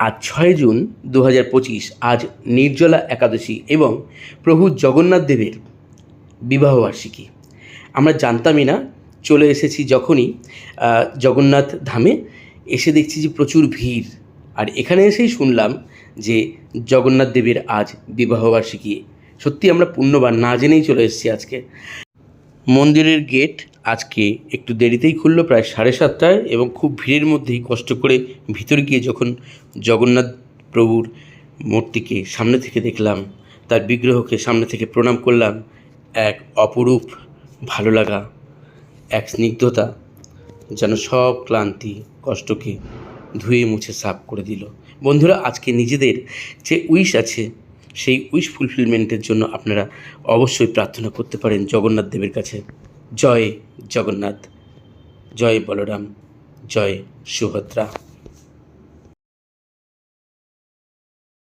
আজ ছয় জুন দু হাজার পঁচিশ আজ নির্জলা একাদশী এবং প্রভু জগন্নাথ দেবের বিবাহবার্ষিকী। আমরা জানতামই না, চলে এসেছি যখনই জগন্নাথ ধামে। এসে দেখছি যে প্রচুর ভিড়। আর এখানে এসেই শুনলাম যে জগন্নাথ দেবের আজ বিবাহবার্ষিকী। সত্যি আমরা পুণ্যবান, না জেনেই চলে এসেছি আজকে। মন্দিরের গেট আজকে একটু দেরিতেই খুললো প্রায় সাড়ে সাতটায় এবং খুব ভিড়ের মধ্যেই কষ্ট করে ভিতরে গিয়ে যখন জগন্নাথ প্রভুর মূর্তিকে সামনে থেকে দেখলাম, তার বিগ্রহকে সামনে থেকে প্রণাম করলাম, এক অপরূপ ভালো লাগা, এক স্নিগ্ধতা যেন সব ক্লান্তি কষ্টকে ধুয়ে মুছে সাফ করে দিল। বন্ধুরা, আজকে নিজেদের যে উইশ আছে, সেই উইশ ফুলফিলমেন্টের জন্য আপনারা অবশ্যই প্রার্থনা করতে পারেন জগন্নাথ দেবের কাছে। জয় জগন্নাথ জয় বলরাম জয় সুভদ্রা।